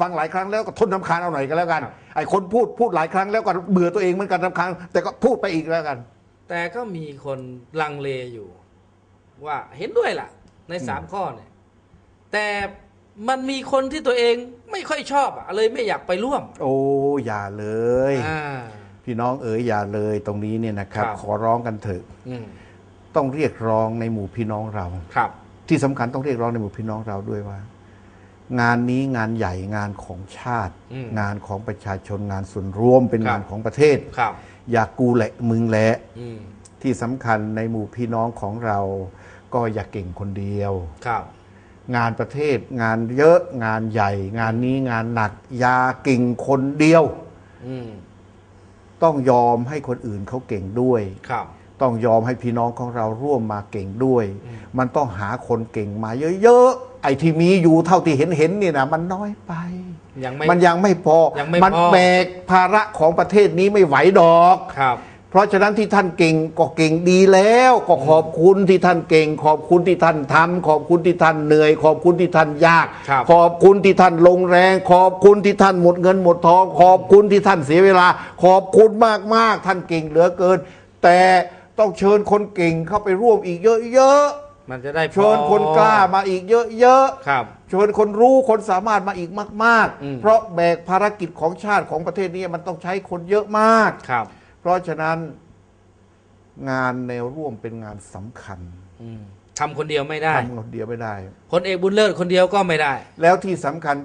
ฟังหลายครั้งแล้วก็ทนน้ำคาญเอาหน่อยก็แล้วกันครับไอ้คนพูดพูดหลายครั้งแล้วก็เบื่อตัวเองเหมือนกันน้ำคาญแต่ก็พูดไปอีกแล้วกัน แต่ก็มีคนลังเลอยู่ ว่าเห็นด้วยล่ะ ในสามข้อเนี่ยแต่มันมีคนที่ตัวเองไม่ค่อยชอบอะเลยไม่อยากไปร่วม โอ้อย่าเลย อ่า พี่น้องเอ๋ยอย่าเลยตรงนี้เนี่ยนะครับ ครับ ขอร้องกันเถอะอืมต้องเรียกร้องในหมู่พี่น้องเรา ครับ ที่สำคัญต้องเรียกร้องในหมู่พี่น้องเราด้วยว่า งานนี้งานใหญ่งานของชาติอืมงานของประชาชนงานส่วนรวมเป็นครับงานของประเทศครับอย่ากูแหละมึงแหละอืมที่สำคัญในหมู่พี่น้องของเรา ก็อย่าเก่งคนเดียวครับงานประเทศงานเยอะงานใหญ่ งานนี้งานหนักอย่าเก่งคนเดียวอืมต้องยอมให้คนอื่นเขาเก่งด้วยครับต้องยอมให้พี่น้องของเราร่วมมาเก่งด้วยอืมมันต้องหาคนเก่งมาเยอะๆไอ้ที่มีอยู่เท่าที่เห็นเห็นๆนี่นะมันน้อยไป ยังไม่ มันยังไม่พอ ยังไม่มันพอแบกภาระของประเทศนี้ไม่ไหวดอก ครับ เพราะฉะนั้นที่ท่านเก่งก็เก่งดีแล้ว ก็ขอบคุณที่ท่านเก่ง ขอบคุณที่ท่านทำขอบคุณที่ท่านเหนื่อย ขอบคุณที่ท่านยาก ครับ ขอบคุณที่ท่านลงแรง ขอบคุณที่ท่านหมดเงินหมดทอง ขอบคุณที่ท่านเสียเวลา ขอบคุณมากๆท่านเก่งเหลือเกิน แต่ต้องเชิญคนเก่งเข้าไปร่วมอีกเยอะ มันจะได้พอๆเชิญคนกล้ามาอีกเยอะๆครับเชิญคนรู้คนสามารถมาอีกมาก อืม ๆ เพราะแบกภารกิจของชาติของประเทศนี้มันต้องใช้คนเยอะมาก ครับ เพราะฉะนั้นงานแนวร่วมเป็นงานสำคัญอืมทำคนเดียวไม่ได้ทำคนเดียวไม่ได้ พลเอกบุญเลิศคนเดียวก็ไม่ได้ แล้วที่สำคัญ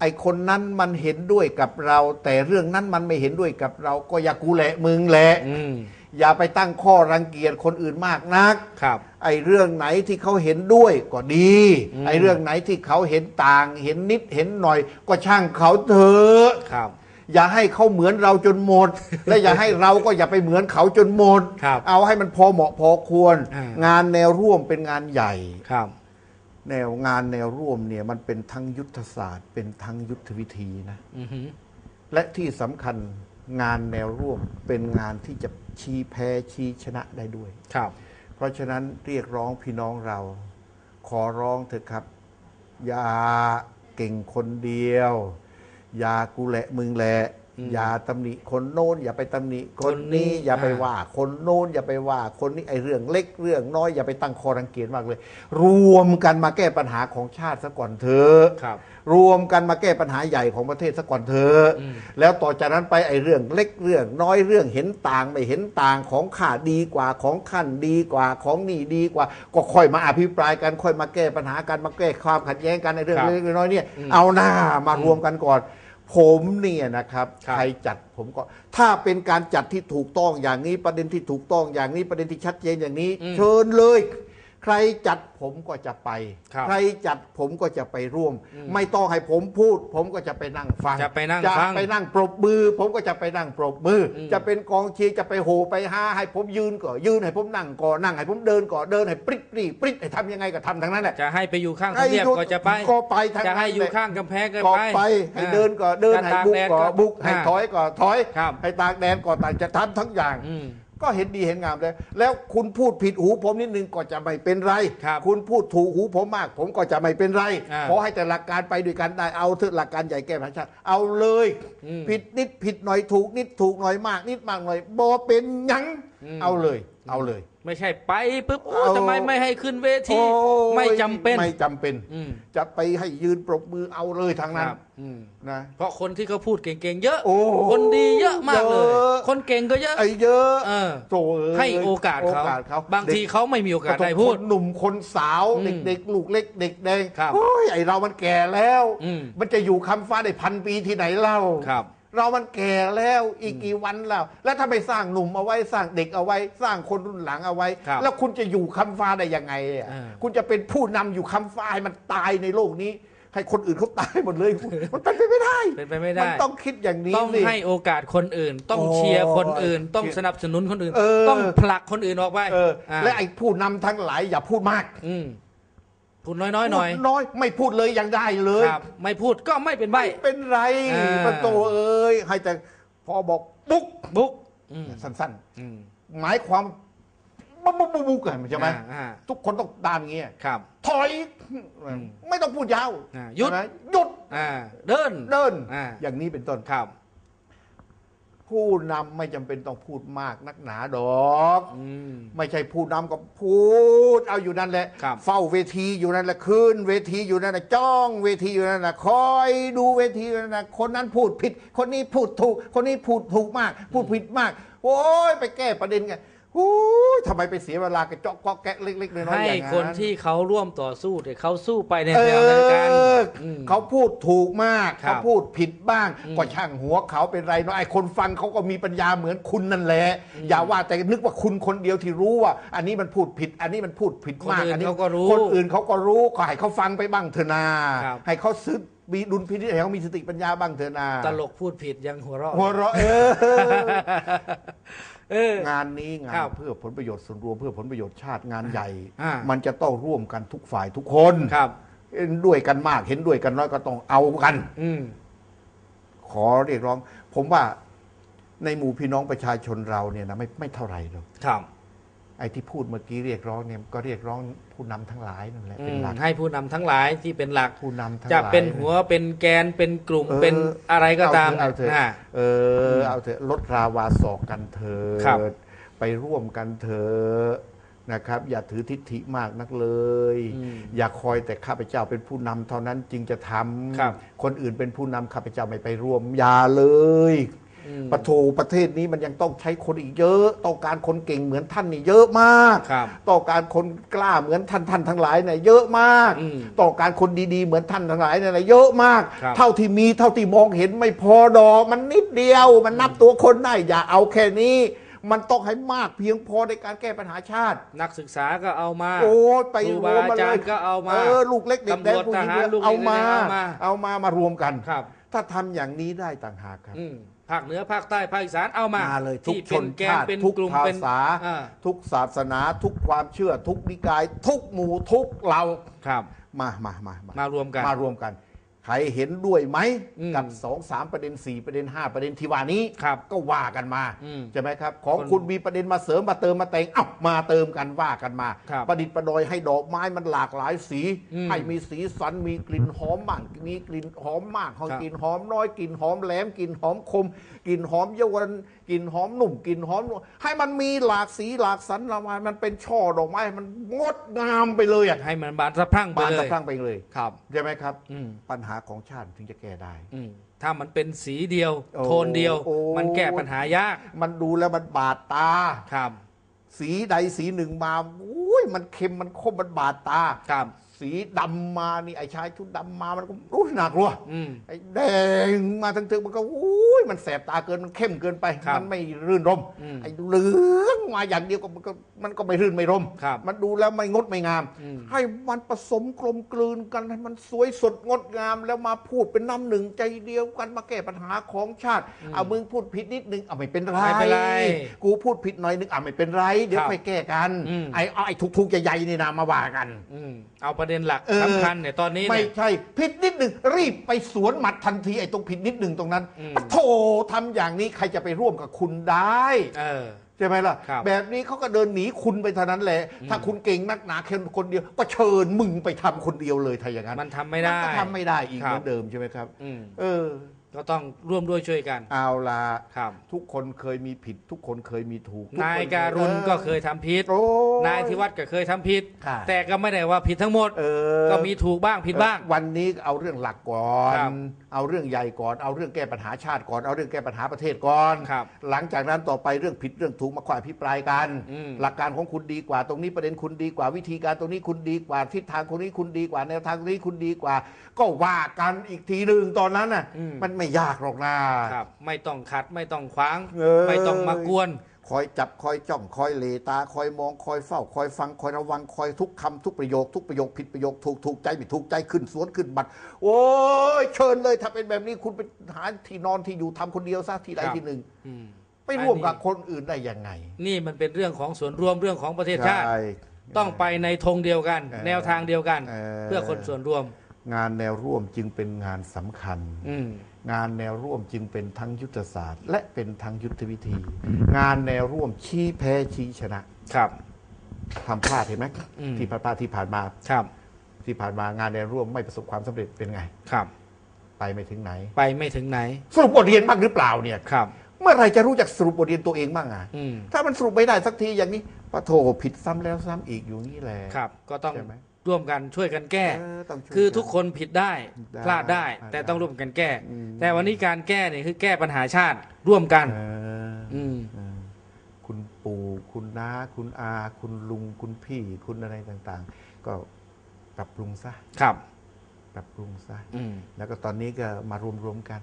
ไอ้คนนั้นมันเห็นด้วยกับเรา แต่เรื่องนั้นมันไม่เห็นด้วยกับเราก็อย่ากูแหละมึงแหละ อืม อย่าไปตั้งข้อรังเกียจคนอื่นมากนัก ครับ ไอ้เรื่องไหนที่เขาเห็นด้วยก็ดี อืม ไอ้เรื่องไหนที่เขาเห็นต่าง เห็นนิดเห็นหน่อย ก็ช่างเขาเถอะ ครับ อย่าให้เขาเหมือนเราจนหมด และอย่าให้เราก็อย่าไปเหมือนเขาจนหมด ครับเอาให้มันพอเหมาะพอควร อ่าง งานแนวร่วมเป็นงานใหญ่ ครับ แนวงานแนวร่วมเนี่ยมันเป็นทั้งยุทธศาสตร์ เป็นทั้งยุทธวิธีนะ อือหือและที่สำคัญงานแนวร่วมเป็นงานที่จะ ชี้แพ้ชี้ชนะได้ด้วย ครับ เพราะฉะนั้นเรียกร้องพี่น้องเรา ขอร้องเถอะครับ อย่าเก่งคนเดียว อย่ากูแหละมึงแหละ อืมอย่าตำหนิคนโน้น อย่าไปตำหนิคนนี้คนนี้อย่าไปอ่าว่า คนโน้นอย่าไปว่า คนนี้ไอ้เรื่องเล็กเรื่องน้อยอย่าไปตั้งคอรังเกียจมากเลย รวมกันมาแก้ปัญหาของชาติซะก่อนเถอะครับ รวมกันมาแก้ปัญหาใหญ่ของประเทศซะก่อนเถอะอืมแล้วต่อจากนั้นไปไอ้เรื่องเล็กเรื่องน้อยเรื่องเห็นต่างไม่เห็นต่างของข้าดีกว่าของขั้นดีกว่าของนี่ดีกว่า ก็ค่อยมาอภิปรายกันค่อยมาแก้ปัญหากันมาแก้ความขัดแย้งกันในเรื่องครับเล็กๆน้อยๆเนี่ยอืมเอาหน้ามารวมกันก่อน ผมเนี่ยนะครับครับใครจัดผมก็ ถ้าเป็นการจัดที่ถูกต้องอย่างนี้ประเด็นที่ถูกต้องอย่างนี้ประเด็นที่ชัดเจนอย่างนี้อืมเชิญเลย ใครจัดผมก็จะไป ครับใครจัดผมก็จะไปร่วมอืมไม่ต้องให้ผมพูด ผมก็จะไปนั่งฟังจะไปนั่งจะฟังไปนั่งปรบมือ ผมก็จะไปนั่งปรบมืออม จะเป็นกองเชียร์จะไปโหไปหาให้ผมยืนก่อนยืนให้ผมนั่งก่อนนั่งให้ผมเดินก่อนเดินให้ปริ๊ดปริ๊ดปริ๊ดให้ทำยังไงก็ทำทั้งนั้นแหละ จะให้ไปอยู่ข้างทำเนียบก็จะไป ก็ไปทั้งจะนั้นให้อยู่แหละข้างกำแพงก็ก็ไปไปให้อ่าเดินก่อนเดิน จะให้ตากบุกแดดก่อก็บุก ให้อ่า ถอยก่อนถอย ครับ ให้ตากแดดก่อนต่างจะทำทั้งอย่าง อืม ก็เห็นดีเห็นงามเลยแล้วคุณพูดผิดหูผมนิดนึงก็จะไม่เป็นไรครับณพูดถูกหูผมมาก ผมก็จะไม่เป็นไรอ่าขอให้แต่หลักการไปด้วยกันได้เอาเถอะหลักการใหญ่แก้ปัญหาชาติเอาเลยอืมผิดนิดผิดหน่อยถูกนิดถูกหน่อยมาก นิดมากหน่อยบอเป็นหยังอืม เอาเลย เอาเลย ไม่ใช่ไปปุ๊บโอ้เอาทำไมไม่ให้ขึ้นเวทีโอ้ยไม่จำเป็นไม่จำเป็นอืมจะไปให้ยืนปรบมือเอาเลยทางคนั้นรับอืมนะเพราะคนที่เขาพูดเก่งๆเยอะโอ้คนดีเยอะมากเลยเยอะคนเก่งก็เยอะไอ้เยอะเออโถ่เยให้โอกาสเขาโอกาสเขาบางทีเด็กเขาไม่มีโอกาสก็ต้ได้องพูดคนหนุ่มคนสาวอืมเด็กๆลูกเล็กเด็กแดงครับโอ้ยไอเรามันแก่แล้วอืมมันจะอยู่คำฟ้าได้พันปีที่ไหนเล่าครับ เรามันแก่แล้วอีกกี่วันแล้ว แล้วถ้าไปสร้างหนุ่มเอาไว้สร้างเด็กเอาไว้ สร้างคนรุ่นหลังเอาไว้ ครับแล้วคุณจะอยู่คำฟ้าได้ยังไงอะอ่า คุณจะเป็นผู้นำอยู่คำฟ้าให้มันตายในโลกนี้ ให้คนอื่นเขาตายหมดเลยมันเป็นไปไม่ได้ เป็นไปไม่ได้ มันต้องคิดอย่างนี้ต้องสิ ให้โอกาสคนอื่น ต้องโอ้เชียร์คนอื่น ต้องเชียร์สนับสนุนคนอื่น เออ ต้องผลักคนอื่นออกไปเอออ่าและไอ้ผู้นำทั้งหลายอย่าพูดมาก อืม พูดน้อยๆหน่อยพูดน้อยไม่พูดเลยยังได้เลยครับไม่พูดก็ไม่เป็นใบ ไม่เป็นไรอ่ามันโตเอ้ยให้แต่พอบอกปุ๊กบุ๊กอืมสั้นอืมๆ หมายความบุ๊บบุ๊บบุ๊บบุ๊บกันใช่ไหมอ่าอ่าทุกคนต้องตามอย่างเงี้ยครับ ถอยไม่ต้องพูดยาวอ่าหยุด ใช่ไหยุดอ่าเดิน เดินอ่า อย่างนี้เป็นต้น ครับ ผู้นำไม่จำเป็นต้องพูดมากนักหนาดอก อืม ไม่ใช่ผู้นำก็พูด เอาอยู่นั่นแหละ ครับ เฝ้าเวทีอยู่นั่นแหละขึ้น เวทีอยู่นั่นแหละจ้องเวทีอยู่นั่นแหละคอยดูเวทีอยู่นั่นแหละคนนั้นพูดผิด คนนี้พูดถูก คนนี้พูดถูกมาก พูดผิดมาก โอ้ยไปแก้ประเด็นกัน โอ้ยทำไมไปเสียเวลากระเจาะเกาะแกะเล็กๆน้อยๆให้อย่างนั้นคนที่เขาร่วมต่อสู้แต่เขาสู้ไปในเอแนวทางการอมเขาพูดถูกมากครับเขาพูดผิดบ้างอืมก็ช่างหัวเขาเป็นไรเนาะไอ้คนฟังเขาก็มีปัญญาเหมือนคุณนั่นแหละอย่าว่าแต่นึกว่าคุณคนเดียวที่รู้ว่า อันนี้มันพูดผิด อันนี้มันพูดผิดมากคนอื่นนี้เขาก็รู้คนอื่นเขาก็รู้ก็ให้เขาฟังไปบ้างเถอะนาครับ ให้เขาซึมีดุลพินิจให้เขามีสติปัญญาบ้างเถอะนา ตลกพูดผิดยังหัวเราะหัวเราะเออ เอองานนี้งาครันบเพื่อผลประโยชน์ส่วนรวมเพื่อผลประโยชน์ชาติงานใหญ่อ่ามันจะต้องร่วมกันทุกฝ่ายทุกคนครับเห็นด้วยกันมากเห็นด้วยกันน้อยก็ต้องเอากัน อืมขอเรียกร้อง ผมว่าในหมู่พี่น้องประชาชนเราเนี่ยนะไม่ไม่เท่าไหร่หรอกครับ ไอ้ที่พูดเมื่อกี้เรียกร้องเนี่ยก็เรียกร้องผู้นำทั้งหลายนั่นแหละอืเป็นมหลักให้ผู้นำทั้งหลายที่เป็นหลักผู้นำทั้งจะหลายเป็นหัวเป็นแกนเป็นกลุ่มเออเป็นอะไรก็ตามเอาเถอะอ่าเออเอาเถอะลดราวาศอกกันเถิครับดไปร่วมกันเถอะนะครับ อย่าถือทิฏฐิมากนักเลยอืมอย่าคอยแต่ข้าพเจ้าเป็นผู้นำเท่านั้นจึงจะทครับำคนอื่นเป็นผู้นำข้าพเจ้าไม่ไปร่วมอย่าเลย อืมปะโถประเทศนี้มันยังต้องใช้คนอีกเยอะ ต้องการคนเก่งเหมือนท่านนี่เยอะมาก ครับ ต้องการคนกล้าเหมือนท่านท่านทั้งหลายเนี่ยเยอะมาก อืมต้องการคนดีๆเหมือนท่านทั้งหลายเนี่ยเยอะมาก ครับเท่าที่มีเท่าที่มองเห็นไม่พอดอกมันนิดเดียว มันนับตัวคนได้อย่าเอาแค่นี้ มันต้องให้มากเพียงพอในการแก้ปัญหาชาติ นักศึกษาก็เอามา โอ้ยไปครูรบาวมมาอาจาเลรยย์ก็เอามาเออลูกเล็กเด็กแดงตำรวจผู้หญิงทหารลูกเอาเล็กมาเอามา เอามามารวมกัน ครับ ถ้าทำอย่างนี้ได้ต่างหากครับ อืม ภาคเหนือภาคใต้ภาคอีสานเอามามาเลยทุกที่ชเป็นนแกนชาติเป็นทุกกลุ่มภาเป็นษาอ่าทุกศาสนา ทุกความเชื่อ ทุกนิกาย ทุกหมู่ทุกเหล่าครับ มามามามามารวมกันมารวมกัน ใครเห็นด้วยไหมอืมกับสองสามประเด็นสี่ประเด็นห้าประเด็นที่ว่านี้ครับก็ว่ากันมาอืมใช่ไหมครับ ของคนคุณมีประเด็นมาเสริมมาเติมมาแต่งเอ้ามาเติมกันว่ากันมา ครับประดิษฐ์ประดอยให้ดอกไม้มันหลากหลายสี อืมให้มีสีสันมีกลิ่นหอมบ้างมีกลิ่นหอมมากครับ กลิ่นหอมน้อยกลิ่นหอมแหลมกลิ่นหอมคมกลิ่นหอมเยาวันกลิ่นหอมหนุ่มกลิ่นหอมนุ่มให้มันมีหลากสีหลากสันละไม้มันเป็นช่อดอกไม้มันงดงามไปเลยอะให้มันบานสะพรั่งไปบานเลสะยพรั่งไปเลย ครับ ใช่ไหมครับ อืม ปัญหาของชาติถึงจะแก้ได้ อืมถ้ามันเป็นสีเดียว โอ้โทนเดียว โอ้ มันแก้ปัญหายากมันดูแล้วมันบาดตา ครับสีใดสีหนึ่งมาอุ้ยมันเค็มมันคมมันบาดตา ครับสีดำมานี่ไอ้ชายชุดดำมามันก็รู้หนักลัวอืมไอ้แดงมาทั้งถึงมันก็อุ้ ยมันแสบตาเกินมันเข้มเกินไป ครับมันไม่รื่นรมอืมไอ้เหลืองมาอย่างเดียวก็มันก็มันก็ไม่รื่นไม่รมครับมันดูแล้วไม่งดไม่งาม อืม ให้มันผสมกลมกลืนกันให้มันสวยสดงดงาม แล้วมาพูดเป็นน้ำหนึ่งใจเดียวกันมาแก้ปัญหาของชาติเอามึงพูดผิดนิดนึงเอาไม่เป็นไรไม่เป็นไรกูพูดผิดหน่อยนึงอะไม่เป็นไร เดี๋ยวครับไปแก้กันอืม ไอ้เอาไอ้ทุกๆใหญ่ๆนี่นะมาว่ากัน อืมเอาประเด็นหลักเออ สำคัญเนี่ยตอนนี้ไม่เนี่ย ใช่ผิดนิดหนึ่งรีบไปสวนหมัดทันทีไอ้ตรงผิดนิดหนึ่งตรงนั้นอืมโธ่ทำอย่างนี้ใครจะไปร่วมกับคุณได้เออ ใช่ไหมล่ะ ครับแบบนี้เขาก็เดินหนีคุณไปเท่านั้นแหละ ถ้าคุณเก่งนักหนาแค่คนเดียว ก็เชิญมึงไปทำคนเดียวเลยถ้าอย่างนั้นมันทำไม่ได้นก็ทำไม่ได้อีกครับ เหมือนเดิมใช่ไหมครับ อืม เออก็ ต้องร่วมด้วยช่วยกัน เอาละครับ ทุกคนเคยมีผิด ทุกคนเคยมีถูกทุนายคการุณก็เคยทำผิด โอ้ นายธิวัฒน์ก็เคยทำผิด ค่ะ แต่ก็ไม่ได้ว่าผิดทั้งหมด เออก็มีถูกบ้างผิดบ้างวันนี้เอาเรื่องหลักก่อครันบเอาเรื่องใหญ่ก่อน เอาเรื่องแก้ปัญหาชาติก่อน เอาเรื่องแก้ปัญหาประเทศก่อน ครับ หลังจากนั้นต่อไปเรื่องผิดเรื่องถูกมาค่อยอภิปรายกันอืมหลักการของคุณดีกว่า ตรงนี้ประเด็นคุณดีกว่า วิธีการตรงนี้คุณดีกว่า ทิศทางคนนี้คุณดีกว่า แนวทางตรงนี้คุณดีกว่า ก็ว่ากันอีกทีหนึ่งตอนนั้นน่ะอืมมันไม่ยากหรอกนะครับ ไม่ต้องขัดไม่ต้องขวาง เออไม่ต้องมากวน คอยจับคอยจ้องคอยเหลตาคอยมองคอยเฝ้า คอยฟังคอยระวังคอยทุกคำทุกประโยค ทุกประโยคผิดประโยคถูกถูกใจไม่ถูกใจขึ้นสวนขึ้นบัตรโอ้ยเชิญเลยถ้าเป็นแบบนี้คุณไปหาที่นอนที่อยู่ทำคนเดียวซะที่ใดครับ ที่หนึ่งอืม ไปร่วมอันนี้กับคนอื่นได้ยังไงนี่มันเป็นเรื่องของส่วนรวมเรื่องของประเทศชาติ ใช่ ต้องไปในธงเดียวกัน เออแนวทางเดียวกัน เออ เพื่อคนส่วนรวม งานแนวร่วมจึงเป็นงานสำคัญอืมงานแนวร่วมจึงเป็นทั้งยุทธศาสตร์ และเป็นทั้งยุทธวิธี งานแนวร่วมชี้แพ้ชี้ชนะ ครับทำพลาดเห็นไหมอืมที่ผ่านๆที่ผ่านมาครับ ที่ผ่านมางานแนวร่วมไม่ประสบความสำเร็จเป็นไงครับ ไปไม่ถึงไหน ไปไม่ถึงไหน สรุปบทเรียนบ้างหรือเปล่าเนี่ยครับ เมื่อไหรจะรู้จักสรุปบทเรียนตัวเองบ้างอะอืมถ้ามันสรุปไม่ได้สักทีอย่างนี้ปะโถผิดซ้ำแล้วซ้ำอีกอยู่นี่แหละครับ ก็ต้องใช่ไหม ร่วมกันช่วยกันแก้ เออต้องช่วยคือทุกนคนผิดได้ได้พลาดได้พลาดแต่ได้ต้องร่วมกันแก้ อืม แต่วันนี้การแก้เนี่ยคือแก้ปัญหาชาติร่วมกัน เอออืมเออคุณปู่คุณน้า คุณอา คุณลุง คุณพี่ คุณอะไรต่างๆ ก็ปรับปรุงซะครับ ปรับปรุงซะ อืม แล้วก็ตอนนี้ก็มารวมๆกัน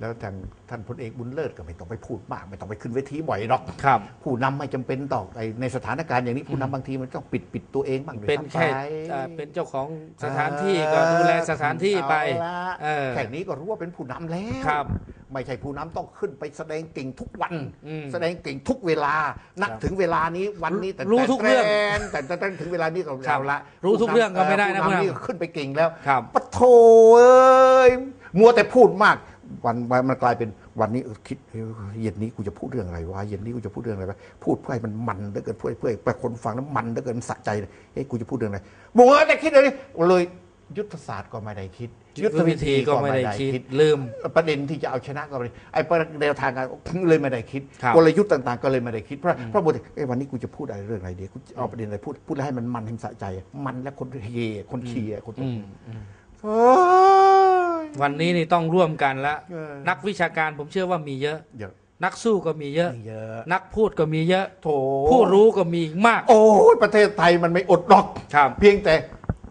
แล้วทางท่านพลเอกบุญเลิศก็ไม่ต้องไปพูดมาก ไม่ต้องไปขึ้นเวทีบ่อยหรอกครับผู้นำไม่จำเป็นตอกไอ้ในสถานการณ์อย่างนี้ผู้นำบางทีมันต้องปิดปิดตัวเองบ้างด้วยเป็นซ้ำแค่ไปเอ่อเป็นเจ้าของสถานที่ก็ดูแลสถานที่ไปเอาละเออแค่นี้ก็รู้ว่าเป็นผู้นำแล้วครับ ไม่ใช่ผู้นำต้องขึ้นไปแสดงเก่งทุกวันอืมแสดงเก่งทุกเวลานักครับถึงเวลานี้วันนี้แต่รู้ทุกเรื่องแต่แต่แต่ถึงเวลานี้ก็ครับเอาละรู้ทุกเรื่องก็ไม่ได้นะผู้ผู้นำนี่ก็ขึ้นไปเก่งแล้วครับปะโถเอ้ยมัวแต่พูดมาก วันวันมันกลายเป็นวันนี้เออคิดเฮ้ยเย็นนี้กูจะพูดเรื่องอะไรวะเย็นนี้กูจะพูดเรื่องอะไรวะพูดเพื่อให้มันมันเหลือเกินเพื่อเพื่อให้คนฟังแล้วมันเหลือเกินมันสะใจเลยเฮ้ยกูจะพูดเรื่องอะไรมัวแต่คิดเลยเลยยุทธศาสตร์ก็ไม่ได้คิด ยุทธวิธีก็ไม่ได้คิดลืมประเด็นที่จะเอาชนะก็ไม่ได้ไอ้ประแนวทางการเลยไม่ได้คิดครับกลยุทธ์ต่างๆ ก็เลยไม่ได้คิดเพราะเพราะบทเอ้ยวันนี้กูจะพูดอะไรเรื่องอะไรดีกูจะเอาประเด็นอะไรพูดพูดแล้วให้มันมันให้มันสะใจ มันและคนเฮคนเชียร์คนอืมอืมเฮ้ย วันนี้นี่ต้องร่วมกันแล้วเออ นักวิชาการผมเชื่อว่ามีเยอะ เยอะนักสู้ก็มีเยอะ เยอะนักพูดก็มีเยอะ โถผู้รู้ก็มีมากโอ้ยประเทศไทยมันไม่อดหรอก ครับ เพียงแต่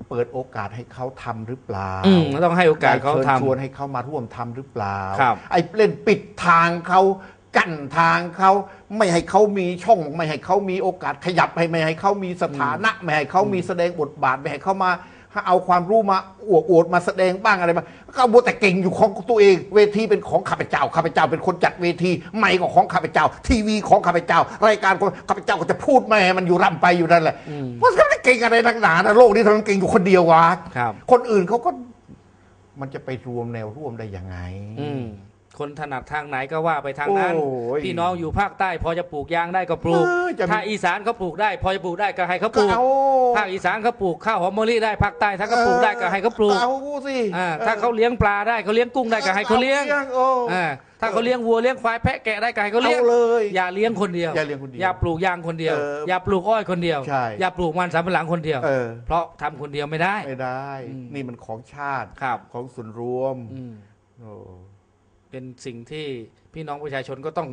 เปิดโอกาสให้เขาทำหรือเปล่าอืมต้องให้โอกาสเขาได้ทำชิญชวนให้เขามาร่วมทำหรือเปล่า ครับ ไอ้เล่นปิดทางเขากั้นทางเขาไม่ให้เขามีช่อง ไม่ให้เขามีโอกาสขยับให้ไม่ให้เขามีสถานะ ไม่ให้เขามีแสดงบทบาทไม่ให้เขามา เอาความรู้มาอวดอวดมาแสดงบ้างอะไรบ้างเขาบัวแต่เก่งอยู่ของตัวเอง เวทีเป็นของข้าพเจ้าข้าพเจ้าเป็นคนจัดเวทีไม่ก็ของข้าพเจ้า ทีวีของข้าพเจ้า รายการของข้าพเจ้าก็จะพูดแม่ให้มันอยู่ร่ำไปอยู่นั่นแหละอืมว่าเขาจะเก่งอะไรนักหนานะโลกนี้ทำไมมันเก่งอยู่คนเดียววะครับคนอื่นเขาก็มันจะไปรวมแนวร่วมได้ยังไงอืม คนถนัดทางไหนก็ว่าไปทางนั้น โอ้ยพี่น้องอยู่ภาคใต้พอจะปลูกยางได้ก็ปลูก เออจะมี ถ้าอีสานเขาปลูกได้ พอจะปลูกได้ก็ให้เขาปก็ลูก เอาภาคอีสานเขาปลูกข้าวหอมมะลิได้ภาคใต้ถ้าเขาปลูกได้ก็ให้เขาปลูกเอาสิอ่าถ้าเขาเลี้ยงปลาได้เขาเลี้ยงกุ้งได้ก็ให้เขาเลี้ยงโอ้ อ่าถ้าเขาเลี้ยงวัวเลี้ยงควายแพะแกะได้ก็ให้เขาเลี้ยง เอาเลยอย่าเลี้ยงคนเดียว อย่าเลี้ยงคนเดียวอย่าปลูกยางคนเดียว เอออย่อาปลูกอ้อยคนเดียว ใช่ อย่าปลูกมันสำปะหลังคนเดียว เออ เพราะทำคนเดียวไม่ได้ ไม่ได้ อืม นี่มันของชาติ ครับ ของส่วนรวมอืม โอ้ เป็นสิ่งที่พี่น้องประชาชนก็ต้อง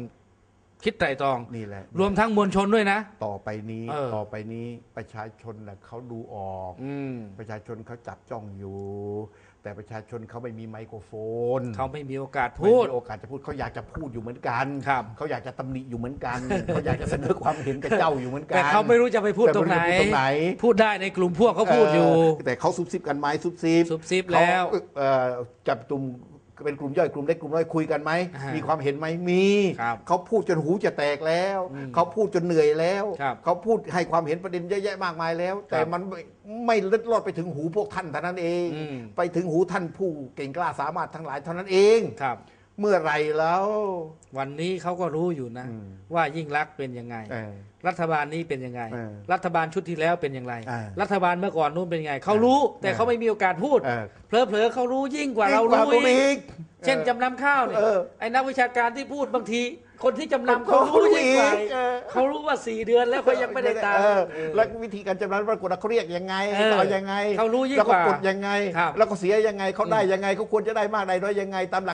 คิดไตรตรอง นี่แหละรวมทั้งมวลชนด้วยนะ ต่อไปนี้เออ ต่อไปนี้ประชาชนน่ะเขาดูออก อืมประชาชนเขาจับจ้องอยู่ แต่ประชาชนเขาไม่มีไมโครโฟนเขาไม่มีโอกาสไม่พูดมีโอกาสจะพูดเขาอยากจะพูดอยู่เหมือนกันครับ เขาอยากจะตำหนิอยู่เหมือนกัน เขาอยากจะเสนอความเห็นกับเจ้าอยู่เหมือนกันแต่เขาไม่รู้จะไปพูดตรงไหน แต่ม่จะพูดตรงไหน พูดได้ในกลุ่มพวกเขาพูดอยู่ เแต่เขาซุบซิบกันไหมซุบซิบซุบซิบแล้ว เขาเอ่อจับกลุ่ม เป็นกลุ่มย่อยกลุ่มเล็กกลุ่มน้อยคุยกันไหมอ่ามีมีความเห็นไหมมีครับเขาพูดจนหูจะแตกแล้วอืมเขาพูดจนเหนื่อยแล้วครับเขาพูดให้ความเห็นประเด็นเยอะแยะมากมายแล้ว แต่มันไม่ไม่เล็ดลอดไปถึงหูพวกท่านเท่านั้นเอง อืม ไปถึงหูท่านผู้เก่งกล้าสามารถทั้งหลายเท่านั้นเอง ครับ เมื่อไหรแล้ว วันนี้เขาก็รู้อยู่นะ อืมว่ายิ่งรักษณ์เป็นยังไง เออรัฐบาลนี้เป็นยังไง เออรัฐบาลชุดที่แล้วเป็นยังไงอ่ารัฐบาลเมื่อก่อนนู้นเป็นยังไงเขารู้ แต่เออเขาไม่มีโอกาสพูดเออ เผลอๆเขารู้ยิ่งกว่าเรายิ่งกรู้ตัวอีอีก ก เช่นจำนำข้าวเนี่ยเออไอ้นักวิชาการที่พูดบางที คนที่จำนำเขาเขารู้ยิ่งกว่ารู้อีกเออ เขารู้ว่าสี่เดือนแล้วเขายังไม่ได้ตังค์เออเออแล้ววิธีการจำนำปรากฏว่าเขาเรียกยังไงเออต่อยังไงเขารู้ยิ่งแล้วกว่ากดยังไง ครับ แล้วก็เสียยังไงเขาได้ยังไงเขาควรจะได้มากได้น้อยยังไงตามหลัก